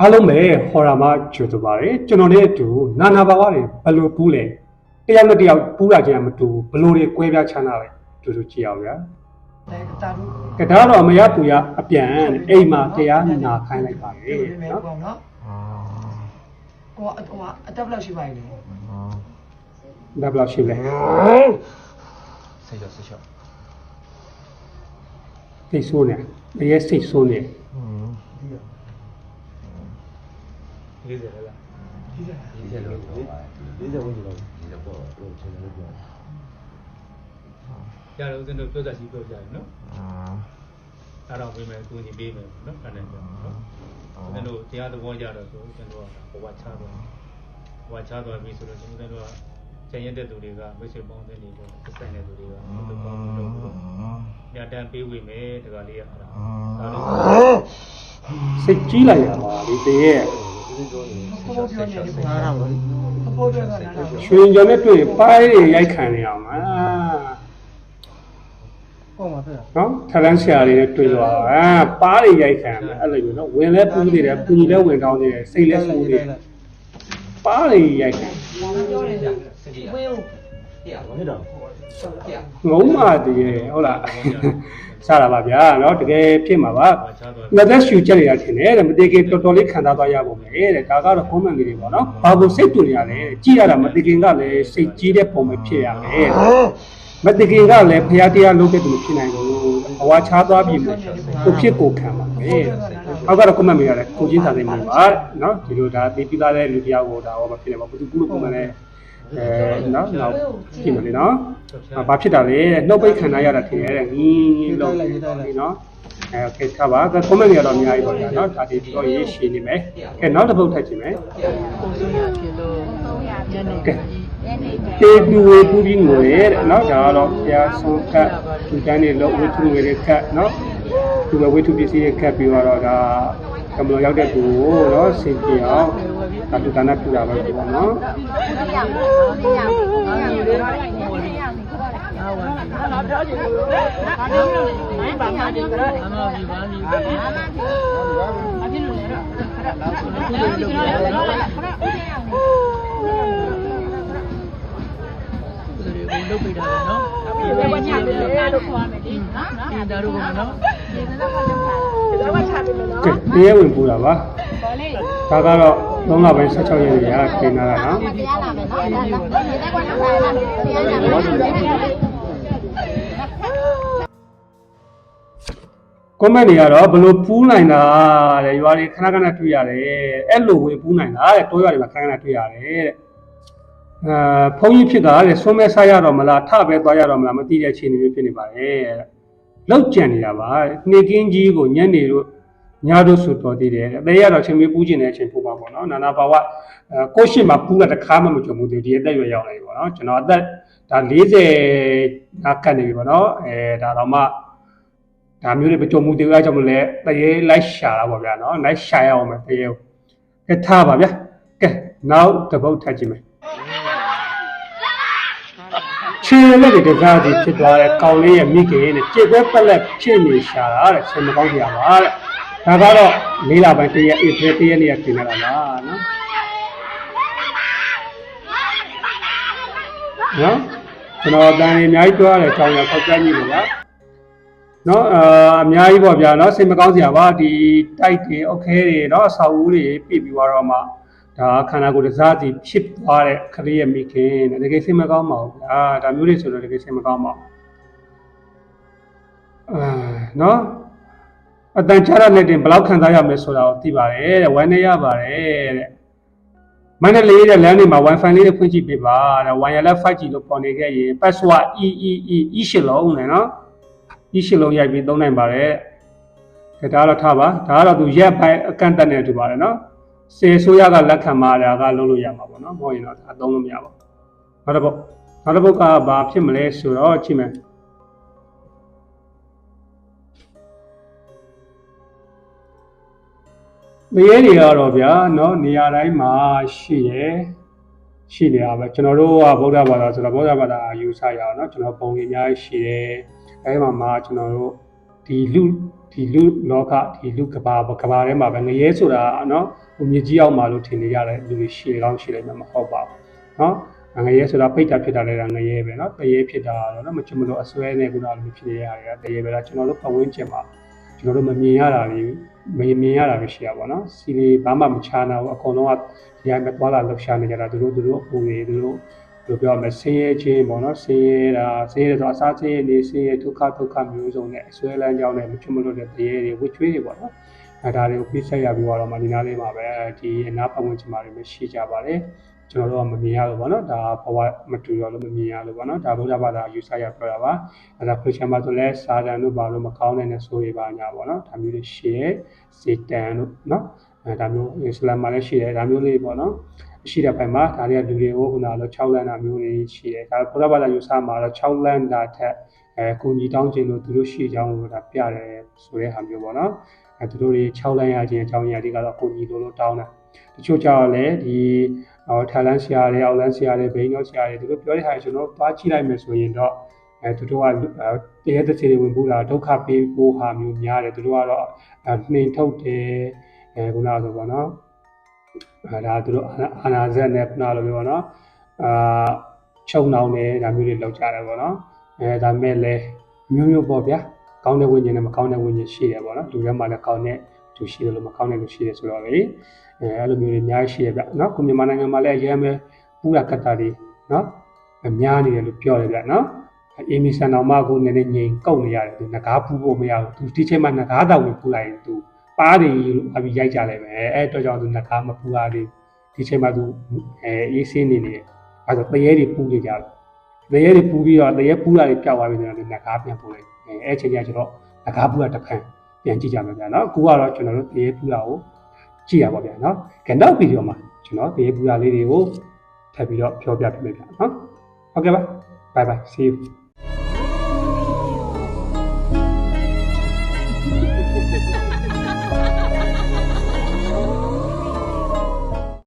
အားလုံးပဲဟော်ရာမှာကြိုဆိုပါတယ်ကျွန်တော်နဲ့အတူနာနာဘာဝတွေဘယ်လိုပူးလဲတယောက်နဲ့တယောက်ပူးတာချင်းမတူဘယ်လိုတွေကွဲပြားချမ်းသာလဲတူတူကြည့်အောင်ဗျာကတားတော့မရပူရအပြန်အိမ်မှာတရားနာခိုင်းလိုက်ပါလေနော်ကိုအကွာအတက်ဘလောက်ရှိပါလဲဒါဘလောက်ရှိလဲစိတ်ရစိတ်ရစိတ်ဆိုးနေတကယ်စိတ်ဆိုးနေ 40လဲလားဒီက40လို့ပြောပါတယ်40ဝန်းကျင်လောက်40ပေါ့လို့ချိန်တယ်လို့ပြောတယ်ရတယ်ဦးဇင်းတို့ပြောစားရှိပြောကြတယ်နော်อ๋อအဲ့တော့ပြင်မယ်ကိုကြီးပေးမယ်နော်အဲ့ဒါကြောင့်နော်ဦးဇင်းတို့တရားသဘောကြတော့ဆိုဦးဇင်းတို့ကဘဝချသွားဘဝချသွားပြီဆိုတော့ဦးဇင်းတို့ကကျန်ရတဲ့သူတွေကမိတ်ဆွေပေါင်းတဲ့နေပေါ့သက်ဆိုင်တဲ့သူတွေကဘယ်လိုပေါင်းလို့လို့ညတန်ပေးဝေမယ်တကလေးရအဲ့ဒါဒါလို့စိတ်ကြီးလိုက်ရပါလေတရဲ့ကိုကိုပြောနေတယ် ပေါ့နားတော့ကိုကိုပြောတာနားတော့ရွှေကြော်နဲ့တွေ့ရင်ပိုင်းတွေရိုက်ခံနေအောင်မှာပေါ့မှာပြောနော်ထလန်းဆရာတွေနဲ့တွေ့တော့အာပါးတွေရိုက်ခံတယ်အဲ့လိုမျိုးနော်ဝင်လဲပူးနေတယ်ပူကြီးလဲဝင်ကောင်းနေတယ်စိတ်လဲဆိုးနေတယ်ပါးတွေရိုက်ခံပြောနေကြဝင်းဦးဖြစ်တော့ ငုံမာတည်းရဲ့ဟုတ်လားစားတာပါဗျာနော်တကယ်ဖြစ်မှာပါဘဝချသွားငါသက်ရှူချက်နေတာထင်တယ်တဲ့မတည်ခင်တော်တော်လေးခံစားသွားရပုံပဲတဲ့ဒါကတော့ comment လေးတွေပေါ့နော်ဘာလို့စိတ်တူနေရလဲကြည့်ရတာမတည်ခင်ကလည်းစိတ်ကြီးတဲ့ပုံပဲဖြစ်ရမယ်မတည်ခင်ကလည်းဖရာတရားလုပ်တဲ့သူမဖြစ်နိုင်ဘူးအဝါချားသွားပြီမို့ကိုဖြစ်ကိုခံပါမယ်အောက်ကတော့ comment မေးရတယ်ကိုချင်းစာသိမ်းမှာပါနော်ဒီလိုဒါသိပြီးသားတဲ့လူတယောက်ကိုဒါဟောမဖြစ်နေပါဘူးသူကုလို့ comment လဲ အဲနော်နောက်ကြည့်မလို့နော်ဘာဖြစ်တာလဲနှုတ်ပိတ်ခံရတာထင်ရတယ်ငင်းလုံးနော် အဲโอเคထားပါက comment တွေကတော့အများကြီးပါဗျာเนาะဒါဒီတော့ရေးရှင်းနေမယ်ကဲနောက်တစ်ပုတ်ထပ်ကြည့်မယ် ကိုစိုးရဖြစ်လို့ညနေ ကဲတေတူဝေပူပြီးငွေတဲ့เนาะဒါကတော့ဘုရားဆုံးကတ်သူတန်းနေလို့ဝိထုငွေတွေကတ်เนาะသူကဝိထုပစ္စည်းတွေကတ်ပြီးတော့ဒါ ကမလို့ရောက်တဲ့သူကိုเนาะဆင်ပြေအောင်ဒါသူတန်းနဲ့ပြတာပဲပေါ့เนาะ အာဝါဒီဘာမှဒီဘာဒီလုတ်ပိတာနော်ဒီဝချတယ်လို့ခေါ် မယ်လောကချပေးမယ်နော်။တရားဝင်ပူတာပါ။ဟောလေ။ဒါကတော့၃လပိုင်း16ရက်နေ့ကခေနာတာနော်။တရားလာမယ်နော်။ဒါကနေတဲ့ကွာနော်။တရားလာမယ်။ကွန်မန့်တွေကတော့ဘလို့ပူးနိုင်တာတဲ့ရွာတွေခဏခဏတွေ့ရတယ်အဲ့လိုဝင်ပူးနိုင်တာတဲ့တိုးရွာတွေမှာခဏခဏတွေ့ရတယ်တဲ့အာဖုန်းကြီးဖြစ်တာတဲ့ဆွမ်းမဲဆားရတော့မလားထပဲသွားရတော့မလားမသိတဲ့အခြေအနေမျိုးဖြစ်နေပါတယ်တဲ့ လောက်ကြံနေတာပါနေကင်းကြီးကိုညနေတို့ညတို့ဆိုတော်သေးတယ်တဲ့အသေးရတော့ချိန်မေးပူးကျင်တဲ့အချိန်ပူပါပေါ့နော်နာနာဘာဝအဲကိုရှိမှပူးတာတစ်ခါမှမကြုံဘူးဒီအသက်ရွယ်ရောက်နေပြီပေါ့နော်ကျွန်တော်အသက်ဒါ40နာကတ်နေပြီပေါ့နော်အဲဒါတော့မှဒါမျိုးတွေမကြုံမှုသေးဘူးအဲကြောင့်မလဲတရေလိုက်ရှာတာပေါ့ဗျာနော်လိုက်ရှာရအောင်မယ်တရေကိုကဲထားပါဗျာကဲနောက်တစ်ပုတ်ထပ်ကြည့်မယ် ခြေလက်တွေတကားစီဖြစ်သွားတဲ့ကောင်လေးရဲ့မိခင်နဲ့ကြစ်ပဲပက်လက်ဖြစ်နေရှာတာတဲ့ဆင်မကောင်းကြပါတဲ့ဒါကတော့လေးလပိုင်းတရက်ဧပြီတရက်နေ့ကပြင်လာတာပါနော်နော်ကျွန်တော်အတန်အများကြီးပြောရတယ်ကြောင်ရဖောက်ပြကြည့်လို့ပါနော်အာအများကြီးပေါ့ဗျာနော်စိတ်မကောင်းစရာပါဒီတိုက်တွေအုတ်ခဲတွေနော်အဆောက်အဦတွေပြစ်ပြီးတော့မှ ဒါခန္ဓာကိုယ်တစ်စားစီဖြစ်သွားတဲ့ခလေးရဲ့မိခင်တဲ့တကယ်စိတ်မကောင်းပါဘူးဗျာဒါမျိုးတွေဆိုတော့တကယ်စိတ်မကောင်းပါဘူးအာနော်အတန်ချရတဲ့တင်ဘယ်လောက်ခံစားရမလဲဆိုတာကိုသိပါတယ်တဲ့ဝမ်းနေရပါတယ်တဲ့မန္တလေးတဲ့လမ်းတွေမှာ wifi လေးတွေဖွင့်ကြည့်ပေးပါတဲ့ wireless 5G လို့ပေါ်နေခဲ့ရင် password e e e e ရှစ်လုံးနဲ့နော်ဒီရှစ်လုံးရိုက်ပြီးသုံးနိုင်ပါတယ်။ဒါကတော့ထားပါ။ဒါကတော့သူရက်ပိုင်းအကန့်အသတ်နဲ့တူပါတယ်နော်။ စေဆိုးရကလက်ခံပါတာကလုံးလို့ရမှာပေါ့နော်။မဟုတ်ရင်တော့ဒါသုံးလို့မရပါဘူး။နောက်တစ်ပုတ်နောက်တစ်ပုတ်ကဘာဖြစ်မလဲဆိုတော့ကြည့်မယ်။မရေတွေကတော့ဗျာနော်နေရာတိုင်းမှာရှိတယ်ရှိနေရပါကျွန်တော်တို့ကဗုဒ္ဓဘာသာဆိုတော့ဗုဒ္ဓဘာသာယူဆရအောင်နော်ကျွန်တော်ပုံကြီးအများကြီးရှိတယ်အဲဒီမှာမှာကျွန်တော်တို့ဒီလူဒီလူလောကဒီလူကဘာကဘာထဲမှာပဲငရဲဆိုတာနော် ဟိုမြေကြီးအောက်မှာလို့ထင်နေရတဲ့လူတွေရှိကောင်းရှိတယ်မဟုတ်ပါဘူးနော်ငရဲဆိုတာပိတ်တာဖြစ်တာလည်းငရဲပဲเนาะတရေဖြစ်တာတော့เนาะမချင်မလို့အစွဲနဲ့ခုနလိုဖြစ်နေရတယ်တရေပဲလားကျွန်တော်တို့ပဝင်းကျင်မှာကျွန်တော်တို့မမြင်ရတာတွေမမြင်ရတာပဲရှိရပါတော့စီလီဘာမှမချာနာဘူးအကုန်လုံးကဒီအတိုင်းပဲသွားလာလှုပ်ရှားနေကြတာသူတို့သူတို့အပူတွေသူတို့ဘယ်လိုပြောရမလဲဆင်းရဲခြင်းပေါ့နော်ဆင်းရဲတာဆင်းရဲဆိုအစားဆင်းရဲနေဆင်းရဲဒုက္ခဒုက္ခမျိုးစုံနဲ့အစွဲလမ်းကြောင်းနဲ့မချင်မလို့တဲ့တရေတွေဝှချွေးတွေပေါ့နော် အဲဒါတွေကိုပြည့်ဆက်ရပြီးတော့မှဒီနားလေးမှာပဲဒီအနာပဝင်းကျင်မှာတွေမရှိကြပါတယ်ကျွန်တော်တို့ကမမြင်ရလို့ပေါ့နော်ဒါဘဝမတူရလို့မမြင်ရလို့ပေါ့နော်ဒါဗုဒ္ဓဘာသာယူဆရပြောတာပါအဲဒါခရစ်ယာန်ဘာဆိုလဲစာတန်တို့ဘာလို့မကောင်းတဲ့နဲ့ဆိုရပါညာပေါ့နော်ဒါမျိုးတွေရှိရဲစေတန်တို့နော်အဲဒါမျိုးအစ္စလာမ်မှာလည်းရှိတယ်ဒါမျိုးလေးပေါ့နော်ရှိတဲ့ဘက်မှာဒါတွေကလူတွေကိုခုနက6လမ်းတာမျိုးတွေရှိတယ်ဒါဗုဒ္ဓဘာသာယူဆမှာတော့6လမ်းတာထက်အဲကိုကြီးတောင်းခြင်းလို့သူတို့ရှိကြောင်းလို့ဒါပြတယ်ဆိုတဲ့ဟာမျိုးပေါ့နော် အဲသူတို့တွေ6လမ်းရခြင်းအကြောင်းအရာတွေကတော့ကိုကြီးလိုလိုတောင်းတာတချို့ကြောင့်လည်းဒီဟောထိုင်လန်းဆရာတွေအောက်လန်းဆရာတွေဘိန်းရောဆရာတွေသူတို့ပြောတဲ့ဟာကျွန်တော်သွားကြည့်လိုက်မယ်ဆိုရင်တော့အဲသူတို့ကတရေတစ်စီတွေဝင်ပူတာဒုက္ခပေးဖို့ဟာမျိုးများတယ်သူတို့ကတော့နှိမ်ထုတ်တယ်အဲခုနကဆိုပေါ့နော်အဲဒါသူတို့အာနာဇက်နဲ့ခုနလိုမျိုးပေါ့နော်အာချုံနှောင်းတယ်ဒါမျိုးတွေလောက်ကြတယ်ပေါ့နော်အဲဒါမဲ့လဲမျိုးမျိုးပေါ့ဗျာ ကောင်းတဲ့ဝိညာဉ်နဲ့မကောင်းတဲ့ဝိညာဉ်ရှိတယ်ပေါ့နော်လူထဲမှာလည်းကောင်းတဲ့သူရှိတယ်လို့မကောင်းတဲ့လူရှိတယ်ဆိုတော့လေအဲအဲ့လိုမျိုးတွေအများကြီးရှိရဗျနော်ခုမြန်မာနိုင်ငံမှာလည်းအရင်ပဲပူရကတ္တာတွေနော်အများနေတယ်လို့ပြောတယ်ဗျနော်အေမီဆန်တော်မကိုနည်းနည်းငြိမ်ကုတ်နေရတယ်သူငကားပူဖို့မရဘူးသူဒီချိန်မှာငကားတောင်ဝင်ပူလိုက်ရင်သူပါးတွေလို့အပြီးရိုက်ကြလိုက်မယ်အဲတော့ကြောင့်သူငကားမပူရသေးဒီချိန်မှာသူအဲအေးဆေးနေနေတယ်အဲဆိုတရေတွေပူနေကြတယ်တရေတွေပူပြီးတော့တရေပူတာတွေပြောက်သွားပြီဆိုတော့ငကားပြန်ပူလိုက် အဲအဲ့ချိန်ကျကျွန်တော်တကားပူတာတစ်ဖန်ပြန်ကြည့်ကြမယ်ဗျာနော်အခုကတော့ကျွန်တော်တို့တရေပူတာကိုကြည့်ရပါဗျာနော်ကဲနောက်ဗီဒီယိုမှာကျွန်တော်တရေပူတာလေးတွေကိုထပ်ပြီးတော့ပြောပြပေးမယ်ဗျာနော်ဟုတ်ကဲ့ပါ bye bye see you